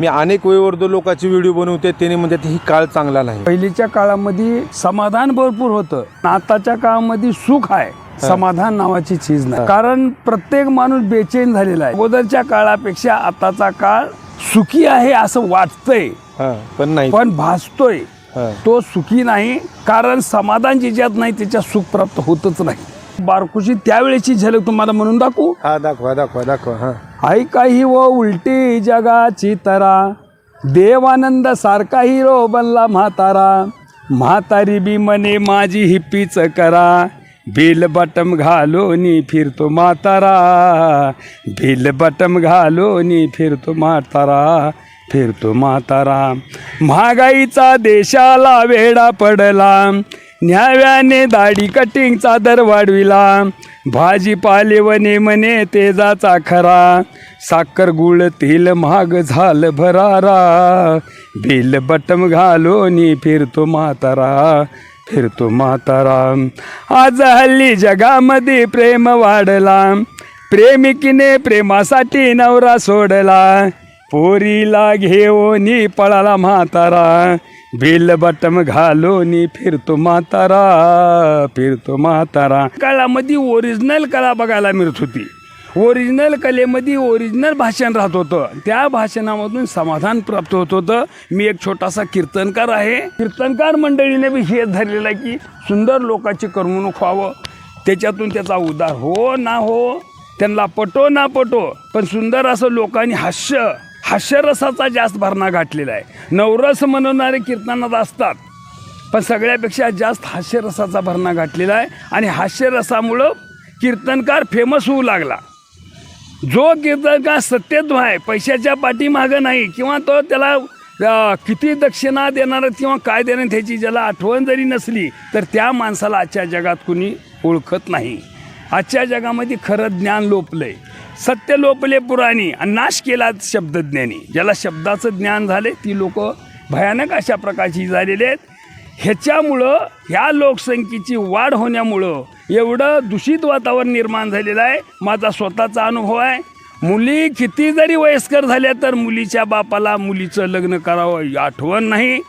मी अनेक वयोवर्ध लोकांची व्हिडिओ बनवते त्याने म्हणतात ही काळ चांगला नाही. पहिलीच्या काळामध्ये समाधान भरपूर होतं. आताच्या काळामध्ये सुख आहे. समाधान नावाची चीज नाही. कारण प्रत्येक माणूस बेचैन झालेला आहे. अगोदरच्या काळापेक्षा आताचा काळ सुखी आहे असं वाटतंय. पण नाही. पण भासतोय. तो सुखी नाही. कारण समाधान जिच्यात नाही त्याच्या सुख प्राप्त होतच नाही. बारकुशी त्यावेळेची झलक तुम्हाला म्हणून दाखवू? हा दाखवा दाखवा दाखवा हा. आई काही व उलटी जगाची तरा देवानंद सारखा हिरो बनला म्हातारा. म्हातारी बी म्हणे माझी हिप्पीच करा. बिल बटम घालोनी फिरतो म्हातारा. बिल बटम घालोनी फिरतो म्हातारा फिरतो म्हातारा. महागाईचा देशाला वेडा पडला. न्याव्याने दाढी कटिंगचा दर वाढविला. भाजीपाले वने म्हणे तेजाचा खरा. साखर गुळ तेल महाग झालं भरारा. बिल बटम घालोनी फिरतो म्हातारा फिरतो म्हातारा. आज हल्ली जगामध्ये प्रेम वाढला. प्रेमिकीने प्रेमासाठी नवरा सोडला. पोरीला घेऊनी पळाला म्हातारा. बिल बटम घालोनी फिरतो म्हातारा फिरतो म्हातारा. काळामध्ये ओरिजिनल कला बघायला मिळत होती. ओरिजिनल कलेमध्ये ओरिजिनल भाषण राहत होतं. त्या भाषणामधून समाधान प्राप्त होत होतं. मी एक छोटासा कीर्तनकार आहे. कीर्तनकार मंडळीने बी हे धरलेलं आहे की सुंदर लोकांची करमणूक व्हावं. त्याच्यातून त्याचा उदार हो ना हो त्यांना पटो ना पटो पण सुंदर असं लोकांनी हास्य हास्यरसाचा जास्त भरणा गाठलेला आहे. नवरस म्हणवणारे कीर्तनात असतात. पण सगळ्यापेक्षा जास्त हास्यरसाचा भरणा गाठलेला आहे आणि हास्यरसामुळं कीर्तनकार फेमस होऊ लागला. जो कीर्तनकार सत्तेत आहे पैशाच्या पाठीमागं नाही किंवा तो त्याला किती दक्षिणा देणार किंवा काय देणार त्याची ज्याला आठवण जरी नसली तर त्या माणसाला आजच्या जगात कुणी ओळखत नाही. आजच्या जगामध्ये खरं ज्ञान लोपलं आहे सत्य लोपले पुराणी आणि नाश केला शब्दज्ञानी. ज्याला शब्दाचं ज्ञान झाले ती लोक भयानक अशा प्रकारची झालेली आहेत. ह्याच्यामुळं ह्या लोकसंख्येची वाढ होण्यामुळं एवढं दूषित वातावरण निर्माण झालेलं आहे. माझा स्वतःचा अनुभव आहे. मुली किती जरी वयस्कर झाल्या तर मुलीच्या बापाला मुलीचं लग्न करावं आठवण नाही.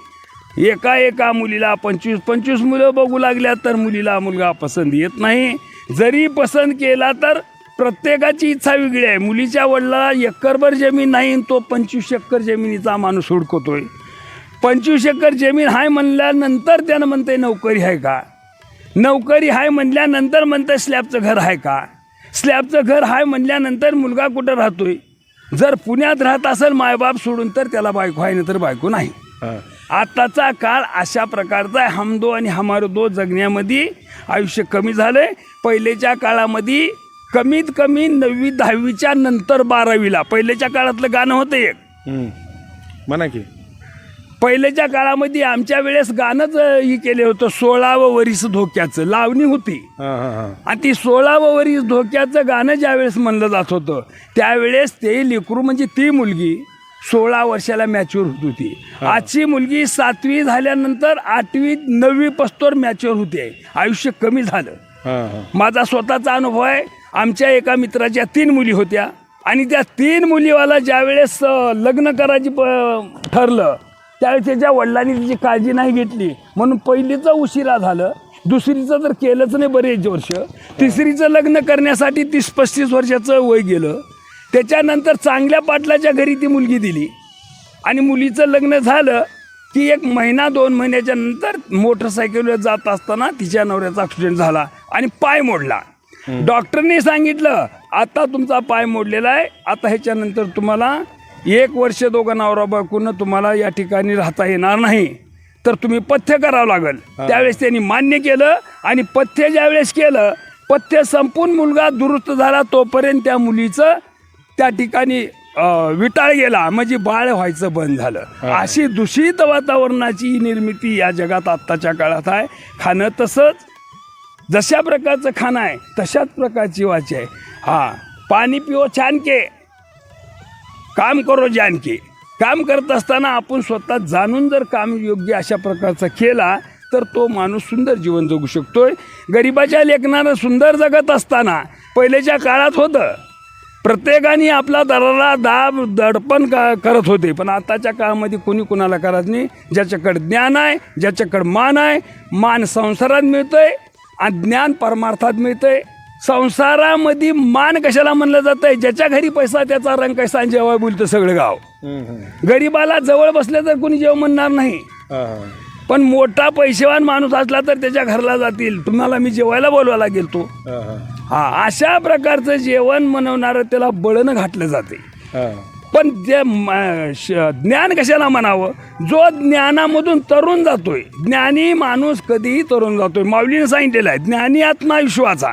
एका एका मुलीला पंचवीस पंचवीस मुलं बघू लागल्या तर मुलीला मुलगा पसंत येत नाही. जरी पसंत केला तर प्रत्येकाची इच्छा वेगळी आहे. मुलीच्या वडिलाला एकरभर जमीन नाही तो पंचवीस एकर जमिनीचा माणूस हुडकतोय. पंचवीस एकर जमीन हाय म्हणल्यानंतर त्यानं म्हणते नोकरी आहे का? नोकरी हाय म्हणल्यानंतर म्हणतं स्लॅबचं घर आहे का? स्लॅबचं घर हाय म्हणल्यानंतर मुलगा कुठं राहतोय? जर पुण्यात राहत असेल मायबाप सोडून तर त्याला बायको आहे ना तर बायको नाही. आताचा काळ अशा प्रकारचा आहे. हम दो आणि हमारो दो जगण्यामध्ये आयुष्य कमी झालंय. पहिलेच्या काळामध्ये कमीत कमी नववी दहावीच्या नंतर बारावीला. पहिलेच्या काळातलं गाणं होतं एक. म्हणा की. पहिलेच्या काळामध्ये आमच्या वेळेस गाणंच हे केले होतं सोळावं वरीस धोक्याचं. लावणी होती. हा हा हा. आणि ती सोळावं वरीस धोक्याचं गाणं ज्यावेळेस म्हणलं जात होतं त्यावेळेस ते लेकरू म्हणजे ती मुलगी सोळा वर्षाला मॅच्युअर होत होती. आजची मुलगी सातवी झाल्यानंतर आठवी नववी पस्तोर मॅच्युअर होते. आयुष्य कमी झालं. हा हा. माझा स्वतःचा अनुभव आहे आमच्या एका मित्राच्या तीन मुली होत्या. आणि त्या तीन मुलीवाला ज्यावेळेस लग्न करायची प- ठरलं त्यावेळेस त्याच्या वडिलांनी तिची काळजी नाही घेतली. म्हणून पहिलीचं उशिरा झालं. दुसरीचं तर केलंच नाही बरेच वर्ष. तिसरीचं लग्न करण्यासाठी तीस पस्तीस वर्षाचं वय गेलं. त्याच्यानंतर चांगल्या पाटलाच्या घरी ती मुलगी दिली. आणि मुलीचं लग्न झालं की एक महिना दोन महिन्याच्या नंतर मोटरसायकलवर जात असताना तिच्या नवऱ्याचा ॲक्सिडेंट झाला आणि पाय मोडला. डॉक्टरने सांगितलं आता तुमचा पाय मोडलेला आहे आता ह्याच्यानंतर तुम्हाला एक वर्ष दोघं नवरा बायकोनं तुम्हाला या ठिकाणी राहता येणार नाही. तर तुम्ही पथ्य करावं लागेल. त्यावेळेस त्यांनी मान्य केलं आणि पथ्य ज्यावेळेस केलं पथ्य संपून मुलगा दुरुस्त झाला तोपर्यंत त्या मुलीचं त्या ठिकाणी विटाळ गेला म्हणजे बाळ व्हायचं बंद झालं. अशी दूषित वातावरणाची निर्मिती या जगात आत्ताच्या काळात आहे. खाणं तसंच जशा प्रकारचं खाणं आहे तशाच प्रकारची वाची आहे. हा पाणी पिओ छानके काम करो जानके. काम करत असताना आपण स्वतः जाणून जर काम योग्य अशा प्रकारचा केला तर तो माणूस सुंदर जीवन जगू शकतोय. गरिबाच्या लेखनानं सुंदर जगत असताना पहिलेच्या काळात होतं. प्रत्येकाने आपला दराला दाब दडपण का करत होते पण आताच्या काळामध्ये कोणी कुणाला करत नाही. ज्याच्याकडे ज्ञान आहे ज्याच्याकडे मान आहे मान संसारात मिळतं आहे ज्ञान परमार्थात मिळतंय. संसारामध्ये मान कशाला म्हणलं जातंय? ज्याच्या घरी पैसा त्याचा रंग कैसा जेव्हा बोलतं सगळं गाव. गरीबाला जवळ बसलं तर कोणी जेव्हा म्हणणार नाही. पण मोठा पैसेवान माणूस असला तर त्याच्या घरला जातील. तुम्हाला मी जेवायला बोलवायला गेलतो. हा अशा प्रकारचं जेवण बनवणारं त्याला बळणं घातलं जाते. पण जे ज्ञान कशाला म्हणावं? जो ज्ञानामधून तरुण जातोय ज्ञानी माणूस कधीही तरुण जातोय. माऊलीने सांगितलेलं आहे ज्ञानी आत्मा विश्वाचा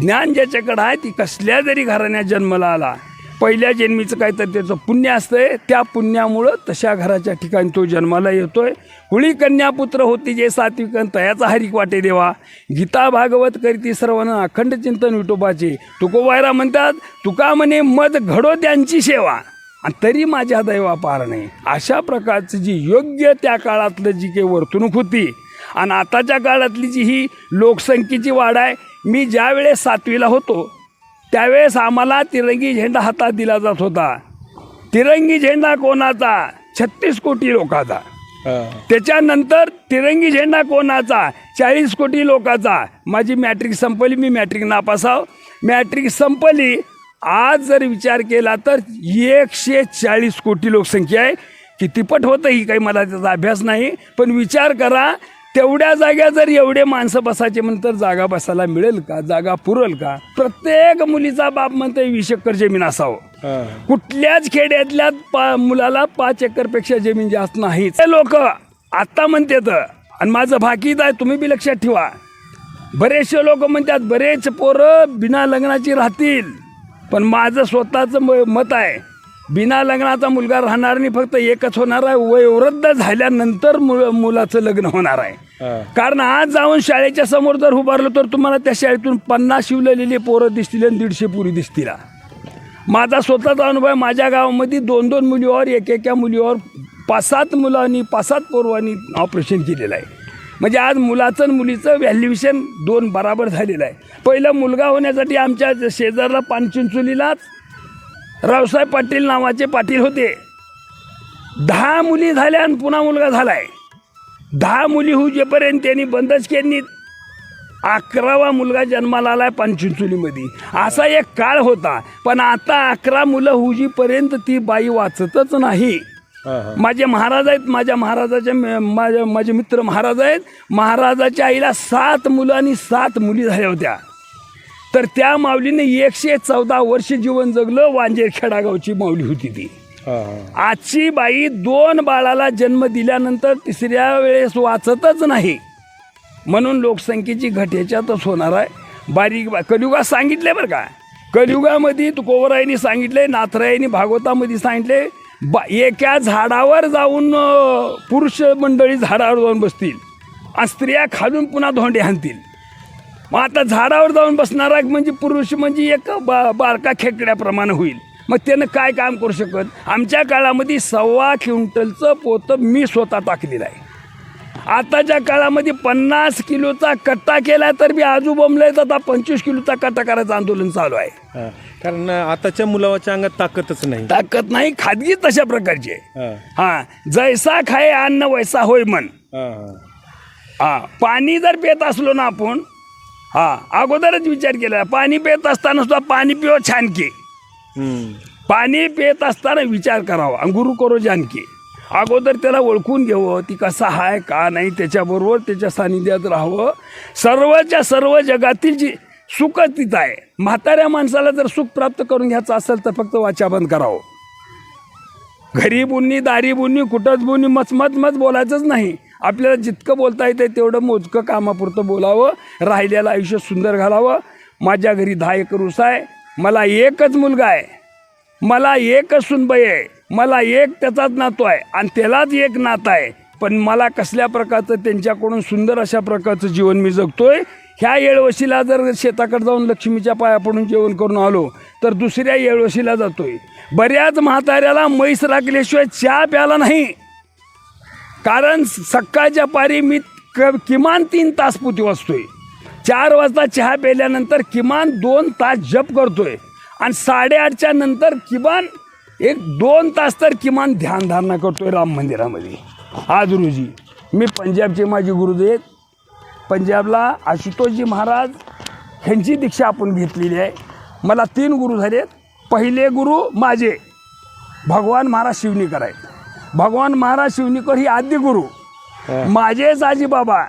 ज्ञान ज्याच्याकडे आहे ती कसल्या जरी घराण्यात जन्माला आला पहिल्या जन्मीचं काय तर त्याचं पुण्य असतंय त्या पुण्यामुळं तशा घराच्या ठिकाणी तो जन्माला येतो आहे हुळी कन्यापुत्र होती जे सात्विकन तयाचा हरिक वाटे देवा. गीता भागवत करीती सर्वांना अखंड चिंतन विठोबाचे. तुकोबायरा म्हणतात तुका म्हणे मध घडो त्यांची सेवा. आणि तरी माझ्या दैवा पार नाही अशा प्रकारची जी योग्य त्या काळातलं जी काही वर्तणूक होती आणि आताच्या काळातली जी ही लोकसंख्येची वाढ आहे मी ज्या वेळेस सातवीला होतो त्यावेळेस आम्हाला तिरंगी झेंडा हातात दिला जात होता. तिरंगी झेंडा कोणाचा? छत्तीस कोटी लोकांचा. त्याच्यानंतर तिरंगी झेंडा कोणाचा? चाळीस कोटी लोकांचा. माझी मॅट्रिक संपली मी मॅट्रिक नापासाव. मॅट्रिक संपली. आज जर विचार केला तर एकशे चाळीस कोटी लोकसंख्या आहे. कितीपट होतं ही काही मला त्याचा अभ्यास नाही. पण विचार करा तेवढ्या जाग्या जर एवढे माणसं बसायचे म्हणतर जागा बसायला मिळेल का? जागा पुरल का? प्रत्येक मुलीचा बाप म्हणते वीस एकर जमीन असावं. कुठल्याच खेड्यातल्या पा मुलाला पाच एकरपेक्षा जमीन जास्त नाही ते लोक आत्ता म्हणतात आणि माझं भाकीत आहे तुम्ही बी लक्षात ठेवा. बरेचसे लोक म्हणतात बरेच पोरं बिना लग्नाची राहतील. पण माझं स्वतःचं मत आहे बिना लग्नाचा मुलगा राहणार नाही फक्त एकच होणार आहे. वयोवृद्ध झाल्यानंतर मुल मुलाचं लग्न होणार आहे. कारण आज जाऊन शाळेच्या समोर जर उभारलं तर तुम्हाला त्या शाळेतून पन्नास शिवलेली पोरं दिसतील आणि दीडशे पुरी दिसतील. माझा स्वतःचा अनुभव आहे. माझ्या गावामध्ये दोन दोन मुलीवर एक एका मुलीवर पाच सात मुलांनी पाच सात पोरवांनी ऑपरेशन केलेलं आहे. म्हणजे आज मुलाचं आणि मुलीचं व्हॅल्युएशन दोन बराबर झालेलं आहे. पहिलं मुलगा होण्यासाठी आमच्या शेजारला पानचिंचोलीलाच रावसाहेब पाटील नावाचे पाटील होते. दहा मुली झाल्या आणि पुन्हा मुलगा झालाय. दहा मुली होऊजेपर्यंत त्यांनी बंदच केली अकरावा मुलगा जन्माला आलाय पंचविंचोलीमध्ये असा एक काळ होता पण आता अकरा मुलं हुजीपर्यंत ती बाई वाचतच नाही. माझे महाराज आहेत माझ्या महाराजाच्या माझे मित्र महाराज आहेत. महाराजाच्या आईला सात मुलं आणि सात मुली झाल्या होत्या. तर त्या माऊलीने एकशे चौदा वर्ष जीवन जगलं वांजेर खेडागावची माऊली होती ती. आजची बाई दोन बाळाला जन्म दिल्यानंतर तिसऱ्या वेळेस वाचतच नाही. म्हणून लोकसंख्येची घट ह्याच्यातच होणार आहे. बारीक बा कलियुगात सांगितले बरं का. कलियुगामध्ये तुकोबरायांनी सांगितले नाथरायांनी भागवतामध्ये सांगितले बा एका झाडावर जाऊन पुरुष मंडळी झाडावर जाऊन बसतील. आणि स्त्रिया खालून पुन्हा धोंडे हाणतील. मग आता झाडावर जाऊन बसणारा म्हणजे पुरुष म्हणजे एक बा बारका खेकड्याप्रमाणे होईल. मग त्यानं काय काम करू शकत? आमच्या काळामध्ये सव्वा क्विंटलचं पोतं मी स्वतः टाकलेलं आहे. आताच्या काळामध्ये पन्नास किलोचा कट्टा केला तर बी आजू बोंबले तर आता पंचवीस किलोचा कट्टा करायचं आंदोलन चालू आहे. कारण आताच्या मुलाच्या अंगात ताकदच नाही. ताकद नाही खाजगी तशा प्रकारची आहे. हा. जैसा खाय अन्न वैसा होय मन. हा पाणी जर पित असलो ना आपण हा अगोदरच विचार केला. पाणी पित असताना सुद्धा पाणी पिव छानकी. पाणी पित असताना विचार करावा. गुरु करो जानकी. अगोदर त्याला ओळखून घ्यावं ती कसा आहे का नाही त्याच्याबरोबर त्याच्या सानिध्यात राहावं. सर्वच्या सर्व जगातील जी सुख तिथं आहे. म्हाताऱ्या माणसाला जर सुख प्राप्त करून घ्यायचं असेल तर फक्त वाचा बंद करावं. घरी बुननी दारी बुननी कुठंच बुननी मच मच मच बोलायचंच नाही. आपल्याला जितकं बोलता येतं तेवढं मोजकं कामापुरतं बोलावं राहिलेलं आयुष्य सुंदर घालावं. माझ्या घरी दहा एकर ऊस आहे मला एकच मुलगा आहे. मला एकच सुनबाई आहे मला एक त्याचाच नातो आहे आणि त्यालाच एक नात आहे. पण मला कसल्या प्रकारचं त्यांच्याकडून सुंदर अशा प्रकारचं जीवन मी जगतोय ह्या येळवशीला जर शेताकडे जाऊन लक्ष्मीच्या पाया पडून जेवण करून आलो तर दुसऱ्या येळवशीला जातोय. बऱ्याच म्हाताऱ्याला म्हैस राखल्याशिवाय चहा प्याला नाही. कारण सकाळच्या पारी मी क किमान तीन तास पुती वाचतोय. चार वाजता चहा प्यायल्यानंतर किमान दोन तास जप करतोय. आणि साडेआठच्या नंतर किमान एक दोन तास तर किमान ध्यानधारणा करतोय राम मंदिरामध्ये. आज रोजी मी पंजाबचे माझे गुरुदेव पंजाबला आशुतोषजी महाराज ह्यांची दीक्षा आपण घेतलेली आहे. मला तीन गुरु झालेत. पहिले गुरु माझे भगवान महाराज शिवनीकर आहेत. भगवान महाराज शिवनीकर ही आद्य गुरु. माझेच आजी बाबा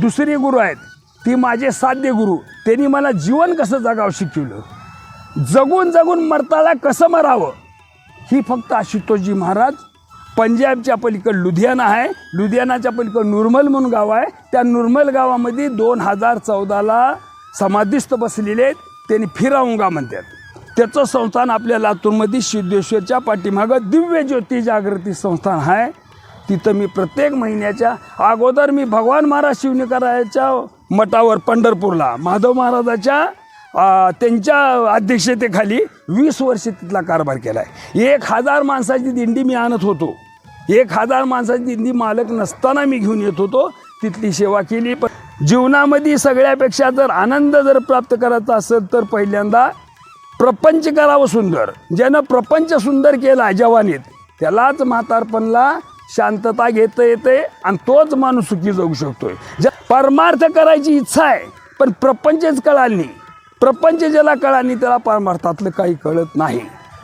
दुसरी गुरु आहेत. ती माझे साध्य गुरु. त्यांनी मला जीवन कसं जगावं शिकवलं? जगून जगून मरताला कसं मरावं? ही फक्त आशुतोषजी महाराज पंजाबच्या पलीकडे लुधियाना आहे. लुधियानाच्या पलीकडे नुर्मल म्हणून गाव आहे. त्या नुर्मल गावामध्ये दोन हजार चौदाला समाधिस्थ बसलेले आहेत. त्यांनी फिराऊंगा म्हणतात. त्याचं संस्थान आपल्या लातूरमध्ये सिद्धेश्वरच्या पाठीमागं दिव्य ज्योती जागृती संस्थान आहे. तिथं मी प्रत्येक महिन्याच्या अगोदर मी भगवान महाराज शिवनेकराच्या मठावर पंढरपूरला माधव महाराजाच्या त्यांच्या अध्यक्षतेखाली वीस वर्ष तिथला कारभार केला आहे एक हजार माणसाची दिंडी मी आणत होतो. एक हजार माणसाची दिंडी मालक नसताना मी घेऊन येत होतो. तिथली सेवा केली पण जीवनामध्ये सगळ्यापेक्षा जर आनंद जर प्राप्त करायचा असेल तर पहिल्यांदा प्रपंच करावं सुंदर. ज्यानं प्रपंच सुंदर केला जवानीत त्यालाच म्हातारपणला शांतता घेता येते आणि तोच माणूस सुखी जगू शकतोय. ज्या परमार्थ करायची इच्छा आहे पण प्रपंचच कळाली प्रपंच ज्याला कळाली त्याला परमार्थातलं काही कळत नाही.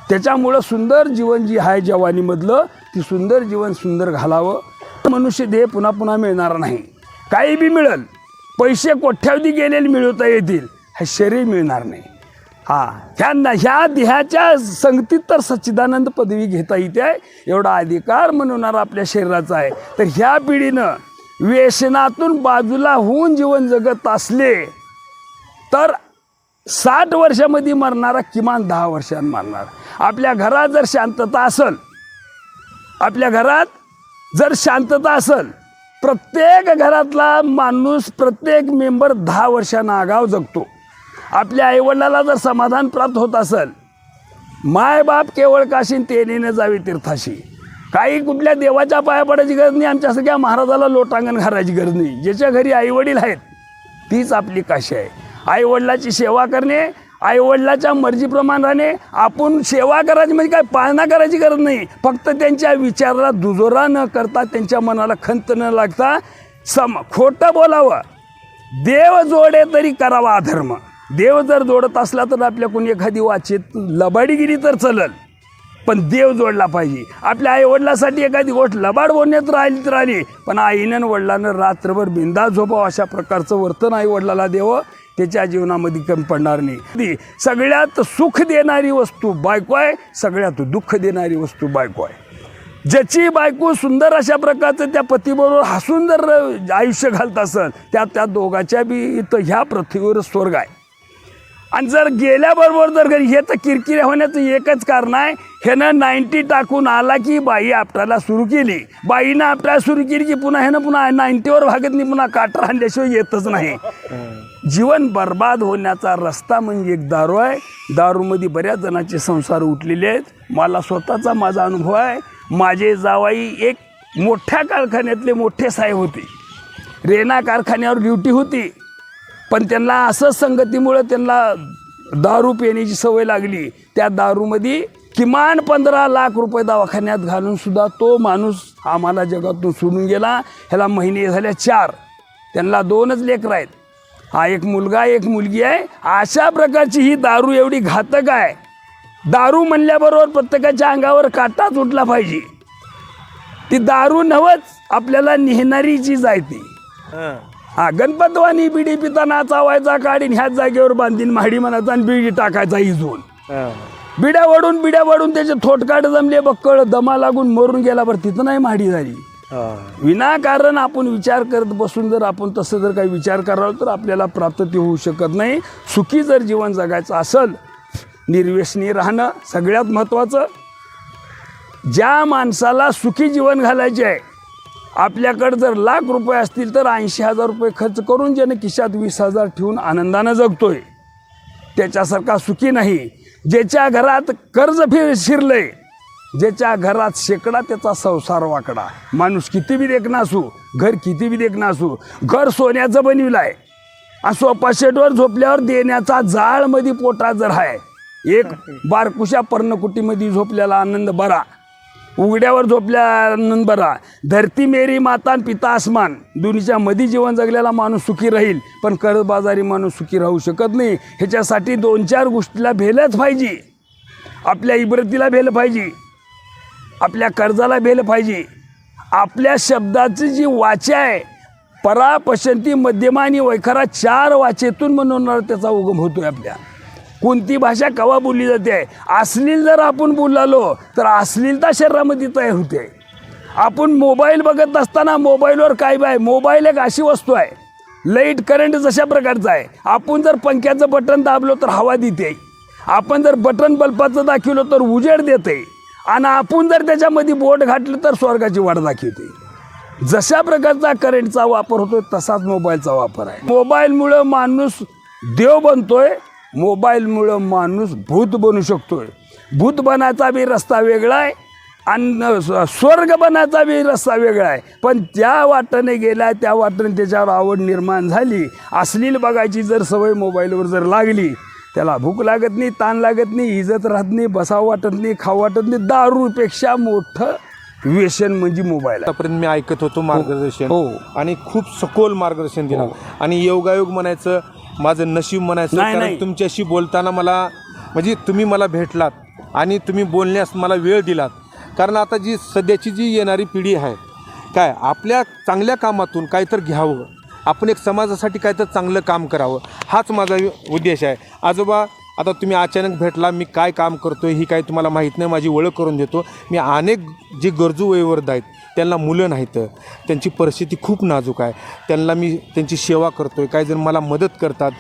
त्याच्यामुळं सुंदर जीवन जी आहे जवानीमधलं ती सुंदर जीवन सुंदर घालावं. मनुष्य देह पुन्हा पुन्हा मिळणार नाही. काही बी मिळेल. पैसे कोठ्यावधी गेलेले मिळवता येतील. हे शरीर मिळणार नाही. हा. ह्या न ह्या देहाच्या संगतीत तर सच्चिदानंद पदवी घेता येते एवढा अधिकार म्हणणार आपल्या शरीराचा आहे. तर ह्या पिढीनं व्यसनातून बाजूला होऊन जीवन जगत असले तर साठ वर्षामध्ये मरणारा किमान दहा वर्षांत मरणार. आपल्या घरात जर शांतता असेल आपल्या घरात जर शांतता असेल प्रत्येक घरातला माणूस प्रत्येक मेंबर दहा वर्षांना आगाव जगतो. आपल्या आईवडिलाला जर समाधान प्राप्त होत असेल मायबाप केवळ काशीन तेनेनं जावे तीर्थाशी. काही कुठल्या देवाच्या पाया पडायची गरज नाही आमच्या सगळ्या महाराजाला लोटांगण घालायची गरज नाही. ज्याच्या घरी आईवडील आहेत तीच आपली काशी आहे. आईवडिलाची सेवा करणे आईवडिलाच्या मर्जीप्रमाणे राहणे आपण सेवा करायची म्हणजे काय पाळणा करायची गरज नाही. फक्त त्यांच्या विचाराला दुजोरा न करता त्यांच्या मनाला खंत न लागता सम खोटं बोलावं. देव जोडे तरी करावा अधर्म. देव जर जोडत असला तर आपल्याकडून एखादी वाचेत लबाडीगिरी तर चलल पण देव जोडला पाहिजे. आपल्या आई वडिलासाठी एखादी गोष्ट लबाड बोलण्यात राहिली तर आली. पण आईनं आणि रात्रभर बिंदा झोपावं अशा प्रकारचं वर्तन आई वडिलाला द्यावं. त्याच्या जीवनामध्ये कमी पडणार नाही. ती सगळ्यात सुख देणारी वस्तू बायको आहे. सगळ्यात दुःख देणारी वस्तू बायको आहे. ज्याची बायको सुंदर अशा प्रकारचं त्या पतीबरोबर हसून जर आयुष्य घालत असेल त्या त्या दोघाच्या बी इथं ह्या पृथ्वीवर स्वर्ग आहे. आणि जर गेल्याबरोबर जर घरी हे तर किरकिऱ्या होण्याचं एकच कारण आहे ह्यानं नाईन्टी टाकून आला की बाई आपटायला सुरू केली. बाईनं आपटायला सुरू केली की पुन्हा ह्यानं पुन्हा नाईन्टीवर भागत नाही पुन्हा काटर आणल्याशिवाय येतच नाही. जीवन बर्बाद होण्याचा रस्ता म्हणजे एक दारू आहे. दारूमध्ये बऱ्याच जणांचे संसार उठलेले आहेत. मला स्वतःचा माझा अनुभव आहे. माझे जावाई एक मोठ्या कारखान्यातले मोठे साहेब होते. रेना कारखान्यावर ड्युटी होती. पण त्यांना असं संगतीमुळं त्यांना दारू पिण्याची सवय लागली. त्या दारूमध्ये किमान पंधरा लाख रुपये दवाखान्यात घालूनसुद्धा तो माणूस आम्हाला जगातून सोडून गेला. ह्याला महिने झाल्या चार. त्यांना दोनच लेकरं आहेत. हा एक मुलगा एक मुलगी आहे. अशा प्रकारची ही दारू एवढी घातक आहे. दारू म्हणल्याबरोबर प्रत्येकाच्या अंगावर काटाच उठला पाहिजे. ती दारू नवच आपल्याला नेहणारी जी जायती. हा गणपतवानी बिडी पिताना चावायचा काढीन ह्याच जागेवर बांधीन माडी म्हणायचा आणि बिडी टाकायचा इजून. बिड्या वडून बिड्या वडून त्याचे थोटकाट जमले बक्कळ दमा लागून मरून गेला बरं तिथं नाही माडी झाली. विनाकारण आपण विचार करत बसून जर आपण तसं जर काही विचार कराल तर आपल्याला प्राप्त ते होऊ शकत नाही. सुखी जर जीवन जगायचं असेल निर्व्यसनी राहणं सगळ्यात महत्त्वाचं. ज्या माणसाला सुखी जीवन घालायचे आहे आपल्याकडं जर लाख रुपये असतील तर ऐंशी हजार रुपये खर्च करून ज्याने खिशात वीस हजार ठेवून आनंदानं जगतोय. त्याच्यासारखा सुखी नाही. ज्याच्या घरात कर्ज फिर शिरलंय ज्याच्या घरात शेकडा त्याचा संसार वाकडा. माणूस किती बी देखना असू घर किती बी देखना असू घर सोन्याचं बनविलं आहे आणि सोफा झोपल्यावर देण्याचा जाळमध्ये पोटात जर आहे एक बारकुशा पर्णकुटीमध्ये झोपलेला आनंद बरा. उघड्यावर झोपल्या बरा. धरती मेरी माता आणि पिता आसमान. दोन्हीच्या मधी जीवन जगलेला माणूस सुखी राहील पण कर्जबाजारी माणूस सुखी राहू शकत नाही. ह्याच्यासाठी दोन चार गोष्टीला भेलच पाहिजे. आपल्या इब्रतीला भेल पाहिजे. आपल्या कर्जाला भेल पाहिजे. आपल्या शब्दाची जी वाचा आहे परा पशंती मध्यमा आणि वैखरा चार वाचेतून म्हणून त्याचा उगम होतोय आपल्या. कोणती भाषा कवा बोलली जाते? अश्लील जर आपण बोलालो तर अश्लीलता शरीरामध्ये तयार होते. आपण मोबाईल बघत असताना मोबाईलवर काय बाय मोबाईल एक अशी वस्तू आहे. लाइट करंट जशा प्रकारचा आहे. आपण जर पंख्याचं बटन दाबलो तर हवा देते. आपण जर बटन बल्बाचं दाखवलं तर उजेड देते. आणि आपण जर त्याच्यामध्ये बोट घातलं तर स्वर्गाची वाट दाखवते. जशा प्रकारचा करंटचा वापर होतोय तसाच मोबाईलचा वापर आहे. मोबाईलमुळं माणूस देव बनतोय मोबाईलमुळं माणूस भूत बनू शकतोय. भूत बनायचा बी रस्ता वेगळा आहे आणि स्वर्ग बनायचा बी रस्ता वेगळा आहे पण त्या वाटेने गेला त्या वाटेने त्याच्यावर आवड निर्माण झाली. अश्लील बघायची जर सवय मोबाईलवर जर लागली त्याला भूक लागत नाही ताण लागत नाही इजत राहत नाही बसावं वाटत नाही खाऊ वाटत नाही दारूपेक्षा मोठं व्यसन म्हणजे मोबाईल. आतापर्यंत मी ऐकत होतो मार्गदर्शन हो. आणि खूप सखोल मार्गदर्शन दिलं. आणि योगायोग म्हणायचं माझं नशीब म्हणायचं नाही, कारण नाही. तुमच्याशी बोलताना मला म्हणजे तुम्ही मला भेटलात आणि तुम्ही बोलण्यास मला वेळ दिलात. कारण आता जी सध्याची जी येणारी पिढी आहे काय आपल्या चांगल्या कामातून काहीतरी घ्यावं. आपण एक समाजासाठी काहीतरी चांगलं काम करावं. हाच माझा उद्देश आहे. आजोबा आता तुम्ही अचानक भेटला मी काय काम करतोय ही काय तुम्हाला माहीत नाही माझी ओळख करून देतो. मी अनेक जे गरजू वयोवर्ध आहेत त्यांना मुलं नाहीत. त्यांची परिस्थिती खूप नाजूक आहे. त्यांना मी त्यांची सेवा करतोय. काही जण मला मदत करतात.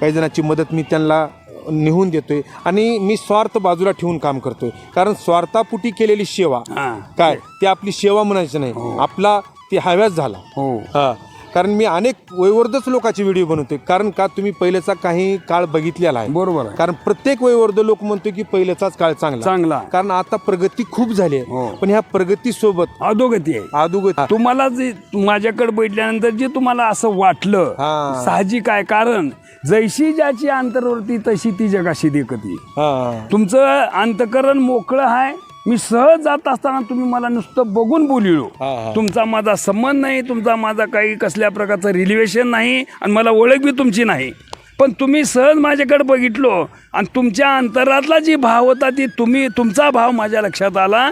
काही जणांची मदत मी त्यांना निघून देतोय. आणि मी स्वार्थ बाजूला ठेवून काम करतोय. कारण स्वार्थापुटी केलेली सेवा हां. काय? ते आपली सेवा म्हणायचं नाही. आपला ते हव्यास झाला. हो. हा. कारण मी अनेक वयवर्धच लोकांचे व्हिडिओ बनवतोय. कारण का तुम्ही पहिल्याचा काही काळ बघितलेला आहे. बरोबर आहे. कारण प्रत्येक वयवर्ध लोक म्हणतो की पहिल्याचाच काळ चांगला. चांगला. कारण आता प्रगती खूप झाली आहे. हो. पण ह्या प्रगतीसोबत अधोगती आहे. अधोगत. तुम्हाला जे माझ्याकडे बैठल्यानंतर जे तुम्हाला असं वाटलं हा. साहजिक आहे. कारण जैशी ज्याची अंतरवरती तशी ती जगाशी देखती हा. तुमचं अंतकरण मोकळं आहे. मी सहज जात असताना तुम्ही मला नुसतं बघून बोलिलो. तुमचा माझा संबंध नाही तुमचा माझा काही कसल्या प्रकारचं रिलेशन नाही आणि मला ओळख बी तुमची नाही. पण तुम्ही सहज माझ्याकडे बघितलो आणि तुमच्या अंतरातला जी भाव होता ती तुम्ही तुमचा भाव माझ्या लक्षात आला.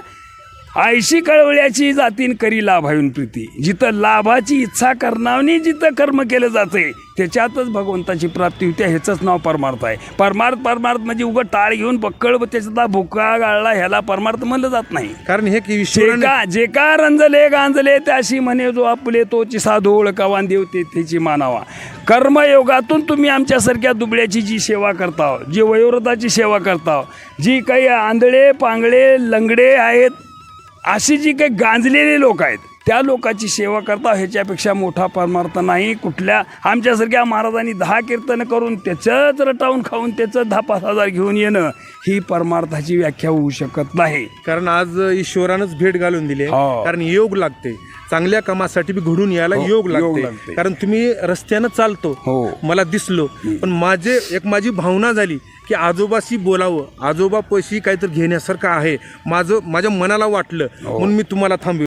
आयशी कळवळ्याची जातीन करी लाभायून प्रीती. जिथं लाभाची इच्छा करणावनी जिथं कर्म केलं जाते त्याच्यातच भगवंताची प्राप्ती होते ह्याचंच नाव परमार्थ आहे. परमार्थ परमार्थ म्हणजे उगं टाळ घेऊन पक्कळ त्याच्यातला भुका गाळला ह्याला परमार्थ म्हणलं जात नाही. कारण हे की जे ईश्वराने का जे का रंजले गांजले त्याशी म्हणे जो आपले तोची साधू ओळखावा देव ते त्याची मानावा. कर्मयोगातून तुम्ही आमच्यासारख्या दुबळ्याची जी सेवा करता जी वयोवृद्धाची सेवा करता जी काही आंधळे पांगळे लंगडे आहेत अशी जी काही गांजलेले लोक आहेत त्या लोकांची सेवा करता ह्याच्यापेक्षा मोठा परमार्थ नाही कुठल्या. आमच्यासारख्या महाराजांनी दहा कीर्तन करून त्याचंच रटावून खाऊन त्याचं दहा पाच हजार घेऊन येणं ही परमार्थाची व्याख्या होऊ शकत नाही. कारण आज ईश्वरानंच भेट घालून दिली आहे. हो. कारण योग लागते. चांगल्या कामासाठी बी घडून यायला योग योग लागते. लागते. कारण तुम्ही रस्त्यानं चालतो. हो. मला दिसलो. पण माझे एक माझी भावना झाली की आजोबाशी बोलावं. आजोबा पैशी काहीतरी घेण्यासारखं आहे. माझं माझ्या मनाला वाटलं. म्हणून मी तुम्हाला थांबव